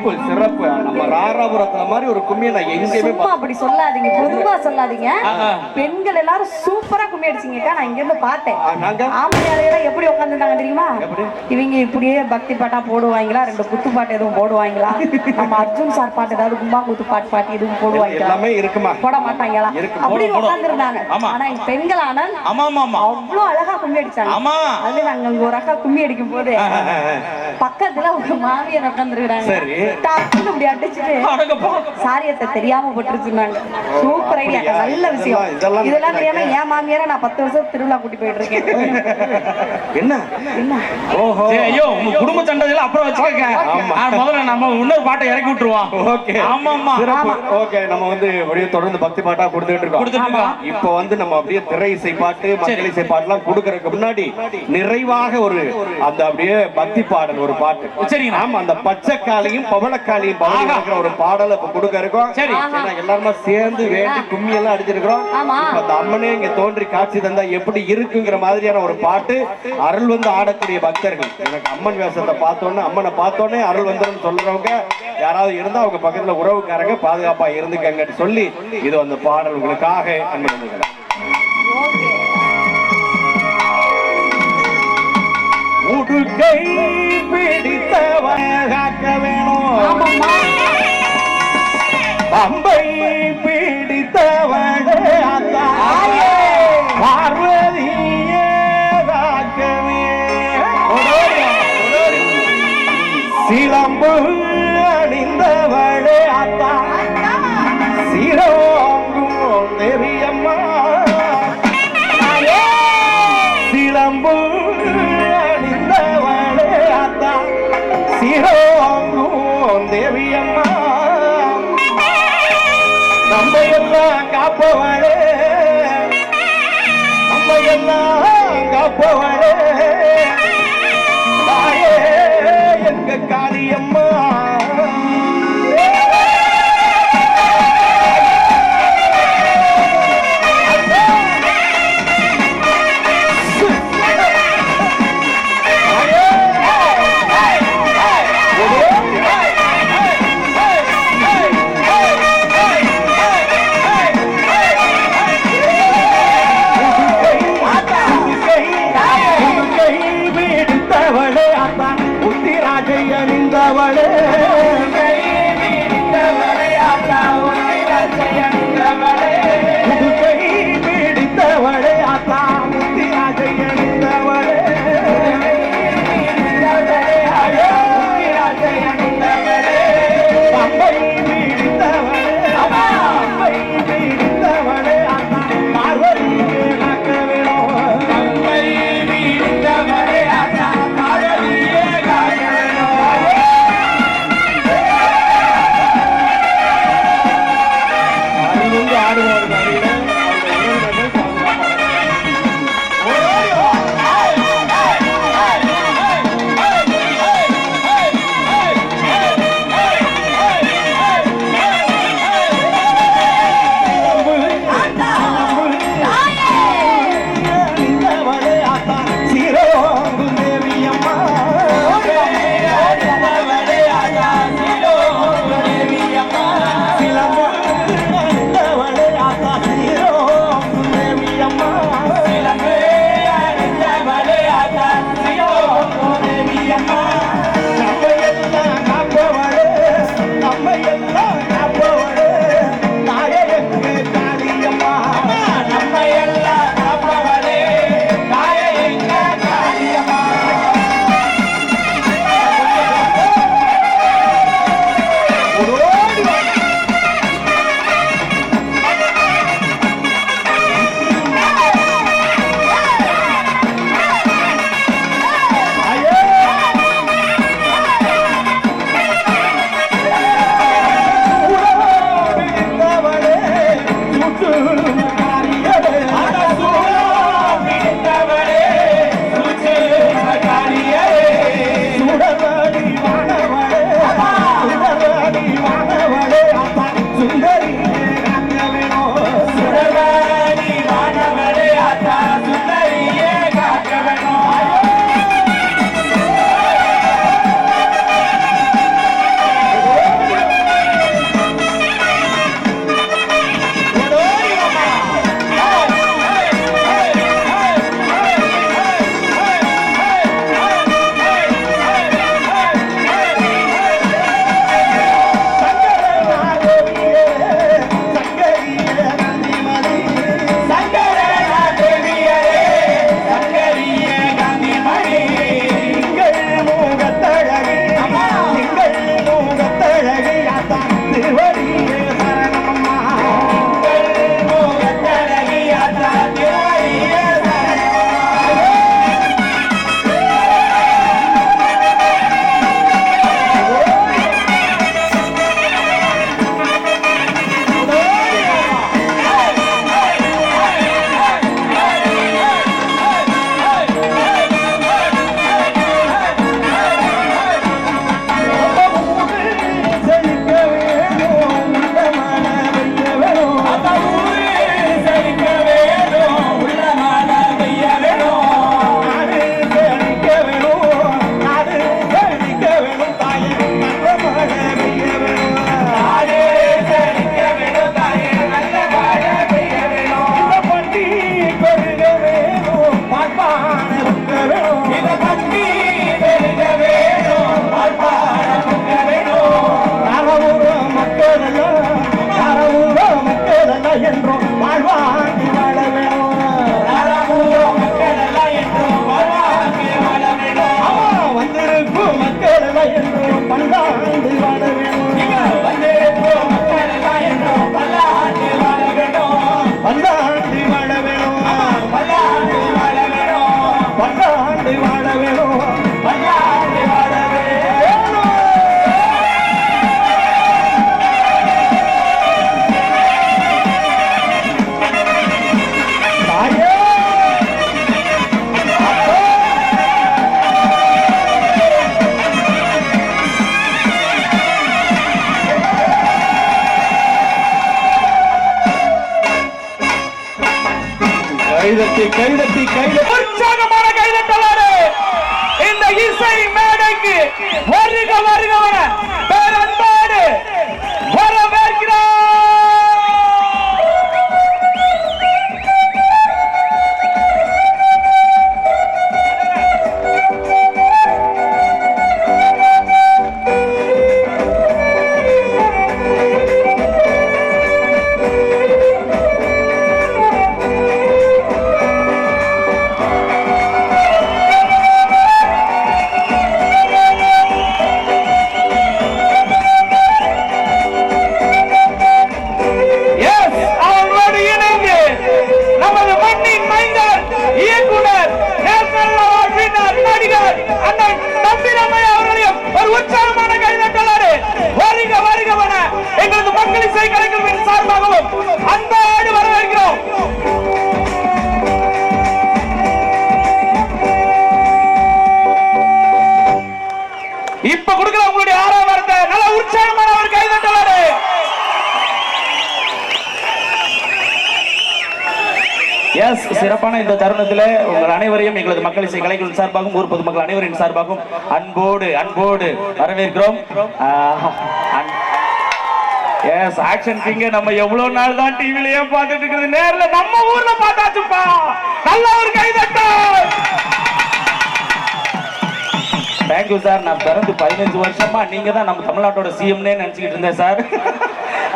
சிறப்பு சிறப்பு. நம்ம ராராபுரத்துல கும்மியை நான் எங்கேயுமே சும்மா அப்படி சொல்லாதீங்க பொதுவா சொல்லாதீங்க. பெண்கள் எல்லாரும் சூப்பரா கும்மி அடிச்சீங்கக்கா நான் இங்க இருந்து பார்த்தேன் ஆம்பளையாளையெல்லாம் எப்படி உட்காந்துருந்தாங்க தெரியுமா? இவங்க இப்படியே பக்தி பாட்டா போடுவாங்களா ரெண்டு குத்து பாட்டு எதுவும் போடுவாங்களா நம்ம அர்ஜுன் சார் பாட்டு ஏதாவது கும்பா குத்து பாட்டு பாட்டு எதுவும் போடுவாங்களா எல்லாமே இருக்குமா போட மாட்டாங்களா இருக்கு, அப்படி போடும், போடும். உட்காந்துருந்தாங்க. ஆனா ஆமா ஆமா அவ்வளவு அழகா கும்மி அடிச்சாங்க ஆமா. அது நாங்க ஒரு அக்கா கும்மி அடிக்கும் போது பக்கத்துல உங்க மாமியார் உட்காந்துருக்காங்க சரி. இப்படி அடிச்சுட்டு அடங்கப்பா. சாரியத்தை தெரியாம போட்டுருச்சுனாங்க சூப்பர் ஐடியா? நல்ல விஷயம். இதெல்லாம் தெரியாம என் மாமியார நான் பத்து வருஷம் திருவிழா கூட்டி போயிட்டு இருக்கேன் என்ன? என்ன? ஓஹோ. சரி, ஐயோ உங்க குடும்ப சண்டையில அப்புறம் வச்சுக்கோங்க. முதல்ல நம்ம இன்னொரு பாட்டை இறக்கி விட்டுருவோம். ஓகே. ஆமா ஆமா. ஓகே நம்ம வந்து அப்படியே தொடர்ந்து பக்தி பாட்டா கொடுத்துட்டு இருக்கோம். கொடுத்துட்டு இருக்கோம். இப்போ வந்து நம்ம அப்படியே திரை இசை பாட்டு மக்கள் இசை பாட்டுலாம் கொடுக்கறதுக்கு முன்னாடி நிறைவாக ஒரு அந்த அப்படியே பக்தி பாடல் ஒரு பாட்டு. சரிங்க. ஆமா அந்த பச்சைக்காளியும் பவளக்காளியும் பவளி ஆஹா. இருக்கிற ஒரு பாடலை இப்ப கொடுக்க இருக்கோம் சரி. ஏன்னா எல்லாருமே சேர்ந்து வேண்டி கும்மி எல்லாம் அடிச்சிருக்கிறோம் அந்த அம்மனே இங்க தோன்றி காட்சி தந்தா எப்படி இருக்குங்கிற மாதிரியான ஒரு பாட்டு அருள் வந்து ஆடக்கூடிய பக்தர்கள். எனக்கு அம்மன் வேஷத்தை பார்த்தோன்னே அம்மனை பார்த்தோன்னே அருள் வந்துடும் சொல்றவங்க. யாராவது இருந்தா அவங்க பக்கத்துல உறவுக்காரங்க பாதுகாப்பா இருந்துக்கங்கன்னு சொல்லி இது அந்த பாடல் உங்களுக்காக அன்பு. உடுக்கை பிடித்தவன் காக்க வேணும். 狼狈 கைதட்டி கைதட்டி கைதட்டி. உற்சாகமான கைதட்டலாரு இந்த இசை மேடைக்கு வருக வருக நமது மைந்தர் இயக்குனர் நடிகர் அண்ணன் அவர்களையும் ஒரு உற்சாகமான கைதட்டலாறு வருக வருக எங்களது மக்கள் இசை கலைஞர்களின் சார்பாகவும் அன்போடு வரவேற்கிறோம். இப்ப கொடுக்கிற உங்களுடைய ஆறாம் நல்ல உற்சாகமான ஒரு கைதட்ட எஸ் சிறப்பான இந்த தருணத்தில் உங்கள் அனைவரையும் எங்களது மக்கள் இசை கலைகளின் சார்பாகவும் ஊர் பொதுமக்கள் அனைவரின் சார்பாகவும் அன்போடு அன்போடு வரவேற்கிறோம். எஸ் ஆக்ஷன் கிங்க நம்ம எவ்வளவு நாள் தான் டிவிலயே பார்த்துட்டு இருக்குது நேர்ல நம்ம ஊர்ல பார்த்தாச்சுப்பா. நல்ல ஒரு கைதட்டம் தேங்க்யூ சார் நான் பிறந்து பதினஞ்சு வருஷமா நீங்க தான் நம்ம தமிழ்நாட்டோட சிஎம்னே நினைச்சுக்கிட்டு இருந்தேன் சார்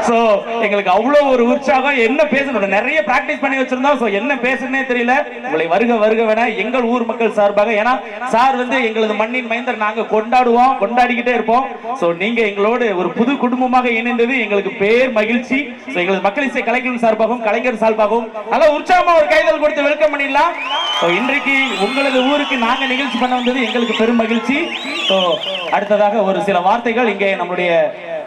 சோ எங்களுக்கு அவ்வளவு ஒரு உற்சாகம். என்ன பேசணும் நிறைய பிராக்டிஸ் பண்ணி வச்சிருந்தோம். சோ என்ன பேசுறதுனே தெரியல. உங்களை வருக வருக வேணா. எங்கள் ஊர் மக்கள் சார்பாக ஏன்னா சார் வந்து எங்களது மண்ணின் மைந்தர். நாங்க கொண்டாடுவோம் கொண்டாடிக்கிட்டே இருப்போம். சோ நீங்க எங்களோடு ஒரு புது குடும்பமாக இணைந்தது எங்களுக்கு பேர் மகிழ்ச்சி. சோ எங்களது மக்கள் இசை கலைஞர் சார்பாகவும் கலைஞர் சார்பாகவும். நல்ல உற்சாகமா ஒரு கைதல் கொடுத்து வெல்கம் பண்ணிடலாம். இன்றைக்கு உங்களது ஊருக்கு நாங்க நிகழ்ச்சி பண்ண வந்தது எங்களுக்கு பெரும் மகிழ்ச்சி. அடுத்ததாக ஒரு சில வார்த்தைகள் இங்கே நம்முடைய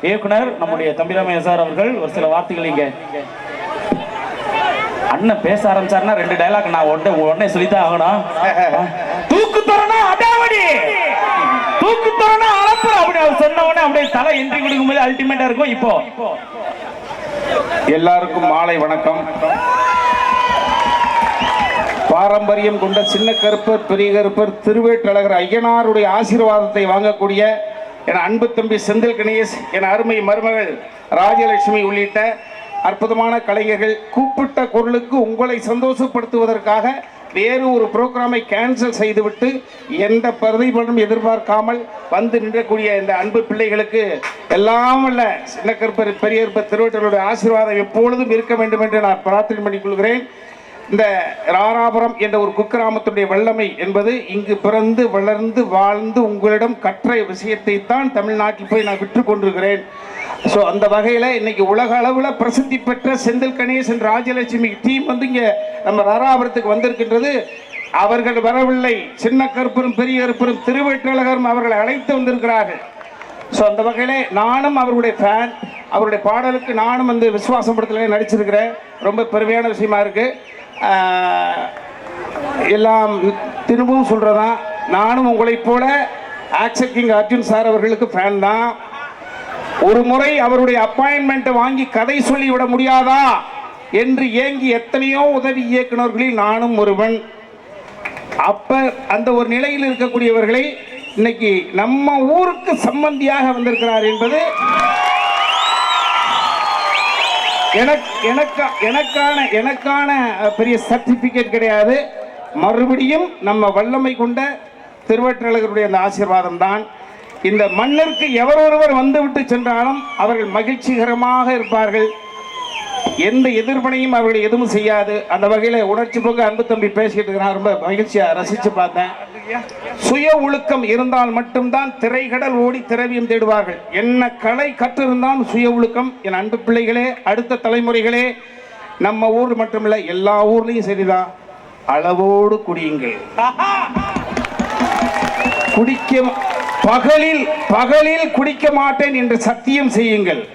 இயக்குனர் நம்முடைய தம்பிராமையா சார் அவர்கள் ஒரு சில வார்த்தைகள் இங்க. அண்ணன் பேச ஆரம்பிச்சாருன்னா ரெண்டு டயலாக் நான் உடனே உடனே சொல்லித்தான் ஆகணும். தூக்கு தரணும் அடாவடி! தூக்கு தரணும் அளப்புற அப்படி அவர் சொன்ன உடனே அப்படியே தலை என்ட்ரி கொடுக்கும்போது அல்டிமேட்டா இருக்கும் இப்போ. எல்லாருக்கும் மாலை வணக்கம். பாரம்பரியம் கொண்ட சின்ன கருப்பர் பெரிய கருப்பர் திருவேற்றழகர் ஐயனாருடைய ஆசீர்வாதத்தை வாங்கக்கூடிய என் அன்பு தம்பி செந்தில் கணேஷ் என் அருமை மருமகள் ராஜலட்சுமி உள்ளிட்ட அற்புதமான கலைஞர்கள் கூப்பிட்ட குரலுக்கு உங்களை சந்தோஷப்படுத்துவதற்காக வேறு ஒரு ப்ரோக்ராமை கேன்சல் செய்துவிட்டு எந்த பிரதிபலனும் எதிர்பார்க்காமல் வந்து நின்றக்கூடிய இந்த அன்பு பிள்ளைகளுக்கு எல்லாம் அல்ல சின்ன கருப்பர் பெரிய கருப்பர் திருவட்டருடைய ஆசீர்வாதம் எப்பொழுதும் இருக்க வேண்டும் என்று நான் பிரார்த்தனை பண்ணிக்கொள்கிறேன். இந்த ராராபுரம் என்ற ஒரு குக்கிராமத்துடைய வல்லமை என்பது இங்கு பிறந்து வளர்ந்து வாழ்ந்து உங்களிடம் கற்ற விஷயத்தை தான் தமிழ்நாட்டில் போய் நான் விற்று கொண்டிருக்கிறேன். ஸோ அந்த வகையில் இன்னைக்கு உலக அளவில் பிரசித்தி பெற்ற செந்தில் கணேசன் ராஜலட்சுமி டீம் வந்து இங்கே நம்ம ராராபுரத்துக்கு வந்திருக்கின்றது. அவர்கள் வரவில்லை. சின்ன கருப்பரும் பெரிய கருப்பரும் திருவெற்றழகரும் அவர்களை அழைத்து வந்திருக்கிறார்கள். ஸோ அந்த வகையில் நானும் அவருடைய ஃபேன் அவருடைய பாடலுக்கு நானும் வந்து விசுவாசம் படத்தில் நடிச்சிருக்கிறேன். ரொம்ப பெருமையான விஷயமா இருக்குது எல்லாம் திரும்பவும் சொல்கிறதா நானும் உங்களைப் போல ஆக்சர் கிங் அர்ஜுன் சார் அவர்களுக்கு ஃபேன் தான். ஒரு முறை அவருடைய அப்பாயின்மெண்ட்டை வாங்கி கதை சொல்லிவிட முடியாதா என்று ஏங்கி எத்தனையோ உதவி இயக்குனர்களில் நானும் ஒருவன். அப்ப அந்த ஒரு நிலையில் இருக்கக்கூடியவர்களை இன்னைக்கு நம்ம ஊருக்கு சம்பந்தியாக வந்திருக்கிறார் என்பது எனக்கான எனக்கான பெரிய சர்டிபிகேட் கிடையாது. மறுபடியும் நம்ம வல்லமை கொண்ட திருவற்றலகருடைய அந்த ஆசீர்வாதம் தான் இந்த மண்ணிற்கு எவரொருவர் வந்துவிட்டு சென்றாலும் அவர்கள் மகிழ்ச்சிகரமாக இருப்பார்கள். எந்த எதிர்ப்பனையும் அவர்கள் எதுவும் செய்யாது. அந்த வகையில் உணர்ச்சி போக்கு அன்பு தம்பி பேசிட்டு இருக்கிறான். ரொம்ப மகிழ்ச்சியா ரசிச்சு பார்த்தேன். சுய ஒழுக்கம் இருந்தால் மட்டும்தான் திரைகடல் ஓடி திரவியம் தேடுவார்கள். என்ன கலை கற்றிருந்தால் சுய ஒழுக்கம். என் அன்பு பிள்ளைகளே அடுத்த தலைமுறைகளே நம்ம ஊர் மட்டுமில்ல எல்லா ஊர்லயும் சரிதான். அளவோடு குடியுங்கள். குடிக்க பகலில் பகலில் குடிக்க மாட்டேன் என்று சத்தியம் செய்யுங்கள்.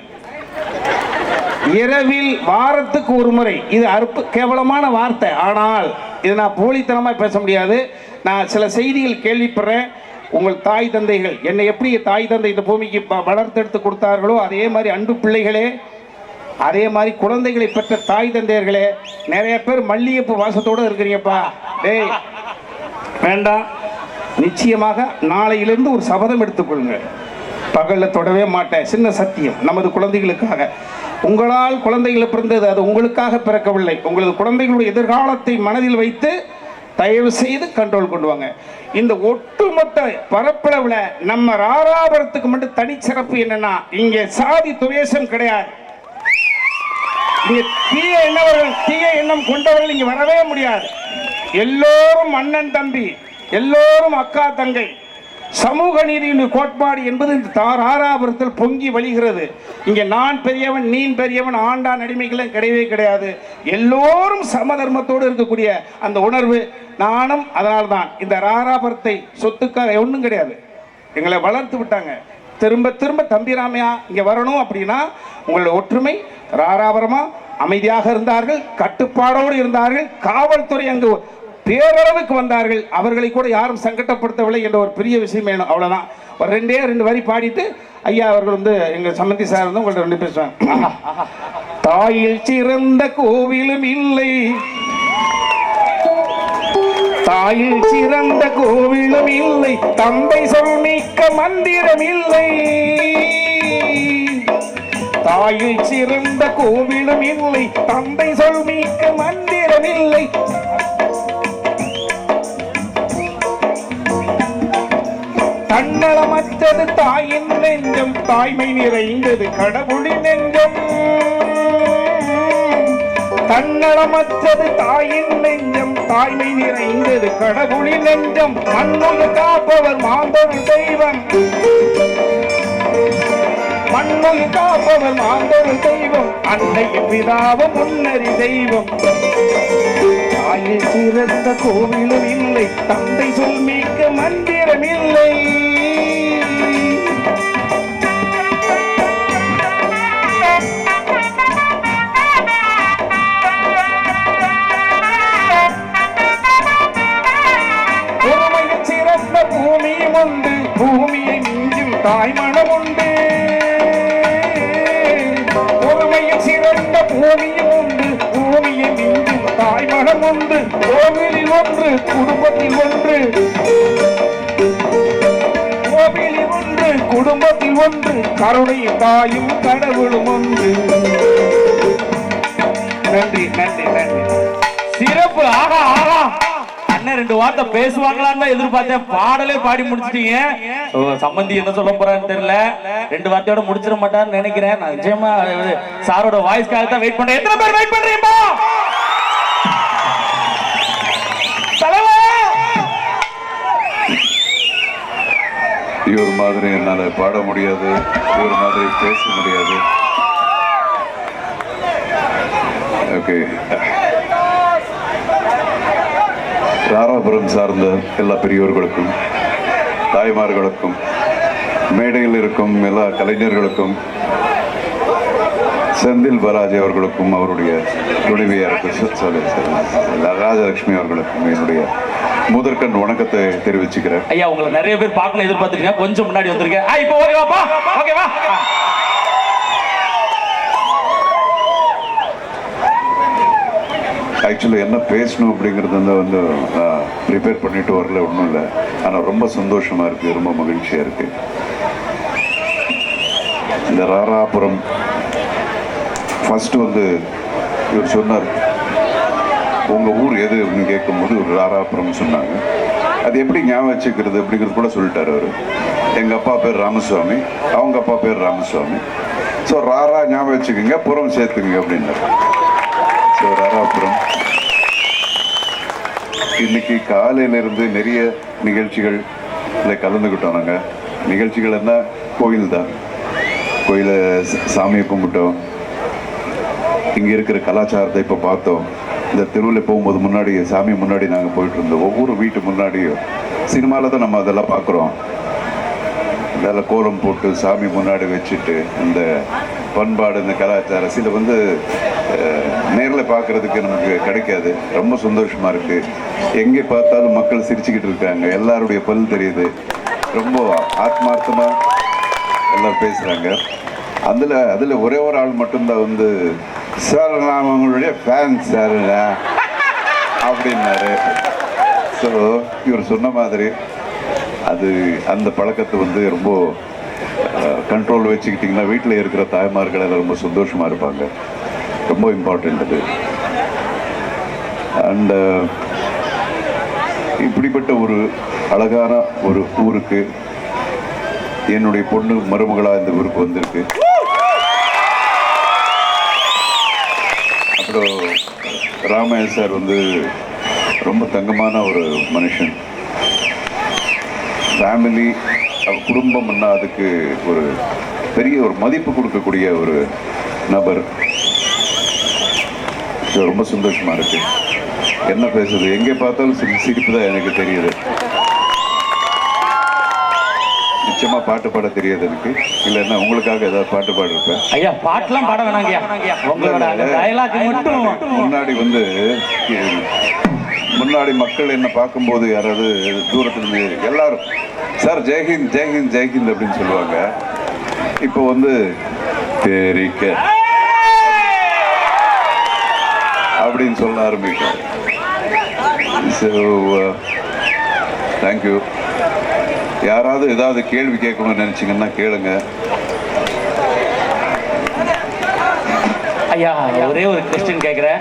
இரவில் வாரத்துக்கு ஒரு முறை. இது அற்பு கேவலமான வார்த்தை. ஆனால் இது நான் போலித்தனமாக பேச முடியாது. நான் சில செய்திகள் கேள்விப்படுறேன். உங்கள் தாய் தந்தைகள் என்னை எப்படி தாய் தந்தை இந்த பூமிக்கு ப- வளர்த்தெடுத்து கொடுத்தார்களோ அதே மாதிரி அன்பு பிள்ளைகளே அதே மாதிரி குழந்தைகளை பெற்ற தாய் தந்தையர்களே நிறைய பேர் மல்லிகைப்பூ வாசத்தோடு இருக்கிறீங்கப்பா. டேய் வேண்டாம். நிச்சயமாக நாளையிலிருந்து ஒரு சபதம் எடுத்துக்கொள்ளுங்கள். பகலில் தொடவே மாட்டேன். சின்ன சத்தியம். நமது குழந்தைகளுக்காக. உங்களால் குழந்தைகள் பிறந்தது அது உங்களுக்காக பிறக்கவில்லை. உங்களது குழந்தைகளுடைய எதிர்காலத்தை மனதில் வைத்து தயவு செய்து கண்ட்ரோல் கொண்டு வாங்க. இந்த ஒட்டுமொத்த பரப்பளவில் நம்ம ராராபுரத்துக்கு மட்டும் தனிச்சிறப்பு என்னன்னா இங்கே சாதி துவேஷம் கிடையாது. இங்க தீய எண்ணவர்கள் தீய எண்ணம் கொண்டவர்கள் இங்க வரவே முடியாது. எல்லோரும் அண்ணன் தம்பி எல்லோரும் அக்கா தங்கை. சமூக நீதியின் கோட்பாடு என்பது இந்த தாராபுரத்தில் பொங்கி வழிகிறது. இங்கே நான் பெரியவன் நீ பெரியவன் ஆண்டான் அடிமைகளும் கிடையவே கிடையாது. எல்லோரும் சம தர்மத்தோடு இருக்கக்கூடிய அந்த உணர்வு நானும் அதனால்தான் இந்த ராராபுரத்தை சொத்துக்காக ஒன்றும் கிடையாது. எங்களை வளர்த்து விட்டாங்க. திரும்ப திரும்ப தம்பிராமையா இங்கே வரணும் அப்படின்னா உங்களோட ஒற்றுமை ராராபுரமாக அமைதியாக இருந்தார்கள் கட்டுப்பாடோடு இருந்தார்கள் காவல்துறை அங்கு பேரளவுக்கு வந்தார்கள். அவர்களை கூட யாரும் சங்கடப்படுத்தவில்லை என்ற ஒரு பெரிய விஷயம் வேணும். அவ்வளவுதான். ஒரு ரெண்டே ரெண்டு வரி பாடிட்டு ஐயா அவர்கள் வந்து எங்க சம்மந்தி சார் வந்து உங்கள்ட்ட ரெண்டு பேசுவாங்க. தாயில் சிறந்த கோவிலும் இல்லை. தாயில் சிறந்த கோவிலும் இல்லை. தந்தை சொல் மிக்க மந்திரம் இல்லை. தாயில் சிறந்த கோவிலும் இல்லை. தந்தை சொல் மிக்க மந்திரம் இல்லை. தன்னலமற்றது தாயின் நெஞ்சம் தாய்மை நிறைந்தது கடவுளின் நெஞ்சம். தன்னலமற்றது தாயின் நெஞ்சம் தாய்மை நிறைந்தது கடவுளின் நெஞ்சம். மண்ணுல காப்பவர் மாந்தொரு தெய்வம். மண்ணுல காப்பவர் மாந்தொரு தெய்வம். அன்னையின் பிதாவும் முன்னறி தெய்வம். தாயில் சிறந்த கோவிலும் இல்லை தந்தை சொல் மந்திரம் இல்லை தாய் தாய்மணம் பொறுமையில் சிறந்த பூமியும் உண்டு. பூமியில் மிஞ்சும் தாய் மனமுண்டு கோவிலில் ஒன்று குடும்பத்தில் ஒன்று. கோவிலில் ஒன்று குடும்பத்தில் ஒன்று. கருணை தாயும் கடவுளும் ஒன்று. நன்றி நன்றி நன்றி. சிறப்பு ஆகா ஆகா. அண்ணன் ரெண்டு வார்த்தை பேசுவாங்களான்னு தான் எதிர்பார்த்தேன். பாடலே பாடி முடிச்சிட்டீங்க. சம்பந்தி என்ன சொல்ல போறான்னு தெரியல. ரெண்டு வார்த்தையோட முடிச்சிட மாட்டான்னு நினைக்கிறேன். நான் நிச்சயமா இது சாரோட வாய்ஸ்க்காக தான் வெயிட் பண்றேன். எத்தனை பேர் வெயிட் பண்றீங்கப்பா தலைவா இவர் மாதிரி என்னால் பாட முடியாது. இவர் மாதிரி பேச முடியாது. ஓகே தாராபுரம் சார்ந்த எல்லா பெரியோர்களுக்கும் தாய்மார்களுக்கும் மேடையில் இருக்கும் எல்லா கலைஞர்களுக்கும் செந்தில் பாலாஜி அவர்களுக்கும் அவருடைய துணைவியாருக்கு ராஜலட்சுமி அவர்களுக்கும் என்னுடைய முதற்கண் வணக்கத்தை தெரிவிச்சுக்கிறேன். ஐயா உங்களை நிறைய பேர் பார்க்கணும் எதிர்பார்த்துருக்கீங்க. கொஞ்சம் முன்னாடி வந்திருக்கேன். ஆ இப்போ ஓகேவாப்பா ஓகேவா ஆக்சுவலி என்ன பேசணும் அப்படிங்கிறது வந்து வந்து ப்ரிப்பேர் பண்ணிட்டு வரல ஒன்றும் இல்லை. ஆனால் ரொம்ப சந்தோஷமா இருக்குது ரொம்ப மகிழ்ச்சியாக இருக்குது இந்த ராராபுரம் ஃபஸ்ட்டு வந்து இவர் சொன்னார் உங்க ஊர் எது? அப்படின்னு கேட்கும்போது ஒரு ராராபுரம் சொன்னாங்க. அது எப்படி ஞாபகம் வச்சுக்கிறது அப்படிங்கிறது கூட சொல்லிட்டாரு அவர். எங்க அப்பா பேர் ராமசுவாமி அவங்க அப்பா பேர் ராமசுவாமி. ஸோ ராரா ஞாபகம் வச்சுக்கோங்க புறம் சேர்த்துங்க அப்படின்னாரு. ஸோ ராராபுரம். இன்னைக்கு காலையிலேருந்து நிறைய நிகழ்ச்சிகள் கலந்துக்கிட்டோம் நாங்கள் நிகழ்ச்சிகள் என்ன? கோயில் தான். கோயிலை சாமியை கும்பிட்டோம். இங்கே இருக்கிற கலாச்சாரத்தை இப்போ பார்த்தோம். இந்த தெருவில் போகும்போது முன்னாடி சாமி முன்னாடி நாங்கள் போயிட்டு இருந்தோம். ஒவ்வொரு வீட்டு முன்னாடியும் சினிமாவில் தான் நம்ம அதெல்லாம் பார்க்குறோம். அதில் கோலம் போட்டு சாமி முன்னாடி வச்சுட்டு இந்த பண்பாடு இந்த கலாச்சாரம் சில வந்து நேரில் பார்க்குறதுக்கு நமக்கு கிடைக்காது. ரொம்ப சந்தோஷமாக இருக்குது எங்கே பார்த்தாலும் மக்கள் சிரிச்சுக்கிட்டு இருக்காங்க. எல்லாருடைய பல் தெரியுது. ரொம்ப ஆத்மார்த்தமாக எல்லாம் பேசுகிறாங்க அதில் அதில் ஒரே ஒரு ஆள் மட்டும்தான் வந்து சார் நான் உங்களுடைய ஃபேன் சார் அப்படின்னாரு. ஸோ இவர் சொன்ன மாதிரி அது அந்த பழக்கத்தை வந்து ரொம்ப கண்ட்ரோல் வச்சுக்கிட்டிங்கன்னா வீட்டில் இருக்கிற தாய்மார்கள் எல்லாம் ரொம்ப சந்தோஷமாக இருப்பாங்க. ரொம்ப இம்பார்ட்டண்ட் அது. அண்டு இப்படிப்பட்ட ஒரு அழகான ஒரு ஊருக்கு என்னுடைய பொண்ணு மருமகளாக இந்த ஊருக்கு வந்திருக்கு. அப்புறம் ராமையா சார் வந்து ரொம்ப தங்கமான ஒரு மனுஷன். ஃபேமிலி குடும்பம்னா அதுக்கு ஒரு பெரிய ஒரு மதிப்பு கொடுக்கக்கூடிய ஒரு நபர். ரொம்ப சந்தோஷமா இருக்கு. என்ன பேசுது? எங்கே பார்த்தாலும் சிரி சிரிப்பு தான் எனக்கு தெரியுது. நிச்சயமா பாட்டு பாட தெரியாது எனக்கு. இல்லைன்னா உங்களுக்காக ஏதாவது பாட்டு பாடிருப்பேன்? ஐயா பாட்டுலாம் பாட மட்டும் முன்னாடி வந்து முன்னாடி மக்கள் என்ன பார்க்கும்போது யாராவது தூரத்துல இருந்து எல்லாரும் சார் ஜெய்ஹிந்த் ஜெய்ஹிந்த் ஜெய்ஹிந்த் அப்படின்னு சொல்லுவாங்க. இப்போ வந்து தெரிக்க அப்படின்னு சொல்ல ஆரம்பிக்கும் ஸோ தேங்க்யூ uh, யாராவது ஏதாவது கேள்வி கேட்கணும்னு நினச்சிங்கன்னா கேளுங்க. ஐயா ஒரே ஒரு கொஸ்டின் கேக்குறேன்.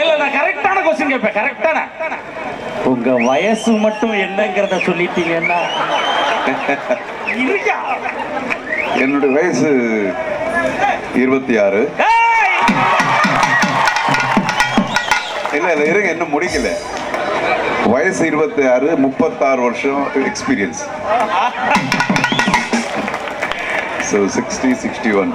இல்ல நான் கரெக்டான கொஸ்டின் கேட்பேன் கரெக்டான உங்க வயசு மட்டும் என்னங்கிறத சொல்லிட்டீங்கன்னா. என்னுடைய வயசு இருபத்தி ஆறு! இல்ல இல்ல இருங்க இன்னும் முடிக்கல. வயசு இருபத்தி ஆறு முப்பத்தாறு வருஷம் experience so sixty sixty one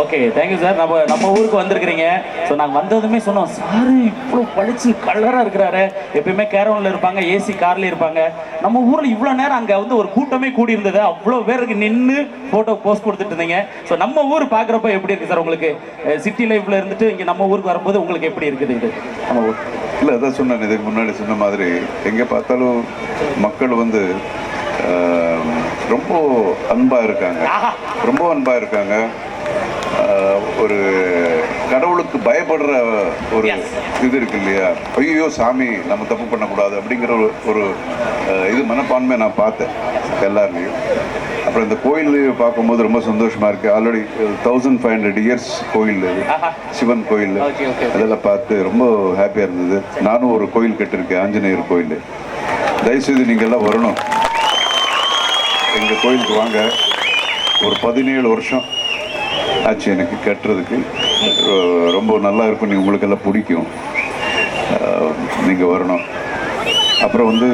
okay thank you sir நம்ம நம்ம ஊருக்கு வந்திருக்கிறீங்க. ஸோ நாங்கள் வந்ததுமே சொன்னோம் சார் இவ்வளோ பளிச்சு கலராக இருக்கிறாரு. எப்பயுமே கேரவனில் இருப்பாங்க ஏசி கார்ல இருப்பாங்க. நம்ம ஊரில் இவ்வளோ நேரம் அங்கே வந்து ஒரு கூட்டமே கூடி இருந்தது அவ்வளோ பேருக்கு நின்று ஃபோட்டோ போஸ்ட் கொடுத்துட்டு இருந்தீங்க. ஸோ நம்ம ஊர் பார்க்குறப்ப எப்படி இருக்குது சார் உங்களுக்கு? சிட்டி லைஃப்பில் இருந்துட்டு இங்கே நம்ம ஊருக்கு வரும்போது உங்களுக்கு எப்படி இருக்குது இது? நம்ம ஊர். இல்லை அதான் சொன்னேன் இதுக்கு முன்னாடி சொன்ன மாதிரி. எங்கே பார்த்தாலும் மக்கள் வந்து ரொம்ப அன்பா இருக்காங்க. ரொம்ப அன்பா இருக்காங்க. ஒரு கடவுளுக்கு பயப்படுற ஒரு. இது இருக்கு இல்லையா? ஐயோ சாமி நம்ம தப்பு பண்ணக்கூடாது அப்படிங்கிற ஒரு ஒரு இது மனப்பான்மை நான் பார்த்தேன் எல்லாருலேயும். அப்புறம் இந்த கோயில் பார்க்கும்போது ரொம்ப சந்தோஷமா இருக்கு. Already thousand five hundred years கோயில் இது சிவன் கோயில். அதெல்லாம் பார்த்து ரொம்ப ஹாப்பியா இருந்தது. நானும் ஒரு கோயில் கட்டிருக்கேன் ஆஞ்சநேயர் கோயில். தயவுசெய்து நீங்க எல்லாம் வரணும். எங்க கோயிலுக்கு வாங்க. ஒரு பதினேழு வருஷம் ஆச்சு எனக்கு கட்டுறதுக்கு. ரொம்ப நல்லா இருக்கும். நீ உங்களுக்கு எல்லாம் பிடிக்கும். அஹ், நீங்க வரணும். அப்புறம் வந்து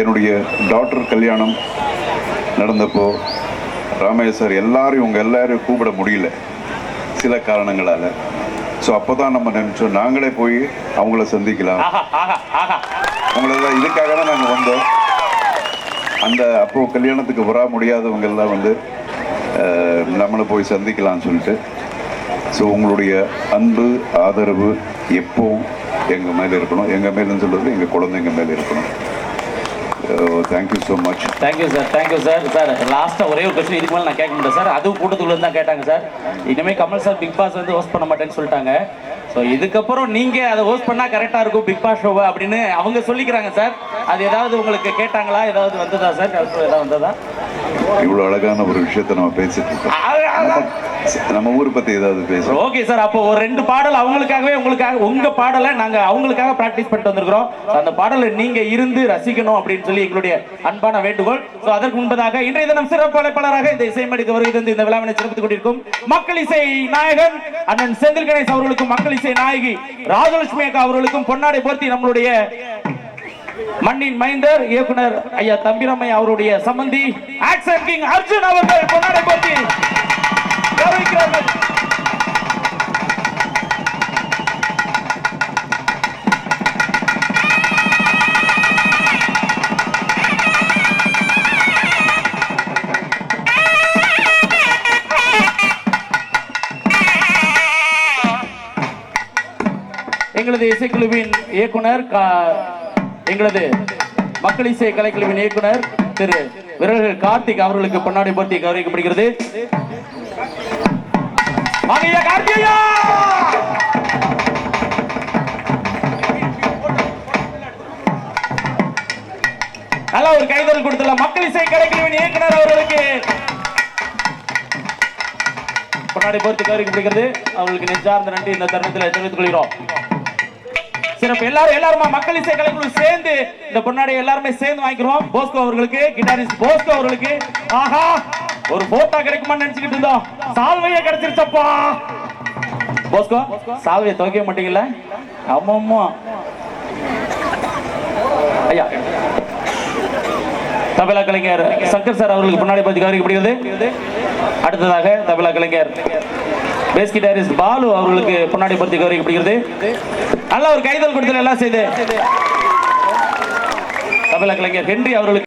என்னுடைய டாக்டர் கல்யாணம் நடந்தப்போ ராமையா சார் எல்லாரையும் உங்க எல்லாரையும் கூப்பிட முடியல. சில காரணங்களால. ஸோ அப்போ தான் நம்ம நினைச்சோம் நாங்களே போய் அவங்கள சந்திக்கலாம். அவங்களெல்லாம் இதுக்காக தான் நாங்கள் வந்தோம். அந்த அப்போ கல்யாணத்துக்கு வர முடியாதவங்க எல்லாம் வந்து நம்மளை போய் சந்திக்கலாம்னு சொல்லிட்டு. ஸோ உங்களுடைய அன்பு ஆதரவு எப்போவும் எங்கள் மேலே இருக்கணும். எங்கள் மேலேன்னு சொல்கிறது எங்கள் குழந்தைங்க மேலே இருக்கணும். Thank you so much thank you sir thank you sir sir லாஸ்ட்டாக ஒரே ஒரு கொஸ்டின் இதுக்கு மேலே நான் கேட்க மாட்டேன் சார் அதுவும் கூட்டத்துக்குள்ள தான் கேட்டாங்க சார் இனிமேல் கமல் சார் பிக் பாஸ் வந்து ஹோஸ்ட் பண்ண மாட்டேன்னு சொல்லிட்டாங்க. ஸோ இதுக்கப்புறம் நீங்கள் அதை ஹோஸ்ட் பண்ணால் கரெக்டாக இருக்கும் பிக் பாஸ் ஷோவை அப்படின்னு அவங்க சொல்லிக்கிறாங்க சார் அது ஏதாவது உங்களுக்கு கேட்டாங்களா? ஏதாவது வந்ததா சார் கருத்து ஏதாவது வந்ததா? இவ்வளோ அழகான ஒரு விஷயத்தை நம்ம பேசிட்டு இருக்கோம். நம்ம ஊர் பற்றி ஏதாவது பேசுகிறோம் ஓகே சார் அப்போ ஒரு ரெண்டு பாடல் அவங்களுக்காகவே உங்களுக்காக உங்க பாடலை நாங்க அவங்களுக்காக பிராக்டிஸ் பண்ணிட்டு வந்திருக்கிறோம். அந்த பாடலை நீங்க இருந்து ரசிக்கணும் அப்படின்னு சொல்லி எங்களுடைய அன்பான வேண்டுகோள். ஸோ அதற்கு முன்பதாக இன்றைய தினம் சிறப்பு அழைப்பாளராக இந்த இசைமடிக்க வருகை தந்து இந்த விழாவினை சிறப்பித்துக் கொண்டிருக்கும் மக்கள் இசை நாயகன் அண்ணன் செந்தில் கணேஷ் அவர்களுக்கும் மக்கள் இசை நாயகி ராஜலட்சுமி அக்கா அவர்களுக்கும் பொன்னாடை போர்த்தி நம்மளுடைய மண்ணின் மைந்தர் இயக்குனர் ஐயா தம்பிரமை அவருடைய சம்பந்தி ஆக்சன் கிங் அர்ஜுன் அவர்கள் பொன்னாடை போர்த்தி எங்களது இசைக்குழுவின் இயக்குனர் எங்களது மக்கள் இசை கலைக்குழுவின் இயக்குனர் திரு விரல்கள் கார்த்திக் அவர்களுக்கு பொன்னாடி போட்டி கௌரவிக்கப்படுகிறது. வாங்க ஐயா நல்ல ஒரு கைதல் கொடுத்துள்ள மக்கள் இசை கலைக்குழுவின் இயக்குனர் அவர்களுக்கு பொன்னாடி பொறுத்து கவரிக்கு அவர்களுக்கு நெஞ்சார்ந்த நன்றி. இந்த தருணத்தில் தெரிவித்துக் கொள்கிறோம். சிறப்பு. எல்லாரும் எல்லாருமா மக்கள் இசை கலைக்குழு சேர்ந்து இந்த பொன்னாடி எல்லாருமே சேர்ந்து வாங்கிக்கிறோம். போஸ்கோ அவர்களுக்கு கிட்டாரிஸ்ட் போஸ்கோ அவர்களுக்கு. ஆஹா ஒரு போட்டா கிடைக்குமான்னு நினைச்சுக்கிட்டு இருந்தோம். சால்வையே கிடைச்சிருச்சப்பா. போஸ்கோ சால்வையை துவைக்க மாட்டீங்கல்ல? ஆமா ஆமா ஐயா. தபலா கலைஞர் சங்கர் சார் அவர்களுக்கு முன்னாடி பத்தி கவனிக்கப்படுகிறது. அடுத்ததாக தபலா கலைஞர். பேஸ் கிட்டாரிஸ்ட் பாலு அவர்களுக்கு பொன்னாடி பத்தி கவனிக்கப்படுகிறது நல்ல ஒரு கைதல் கொடுத்தல் எல்லாம் செய்து. தமிழக கலைஞர் ஹென்றி அவர்களுக்கு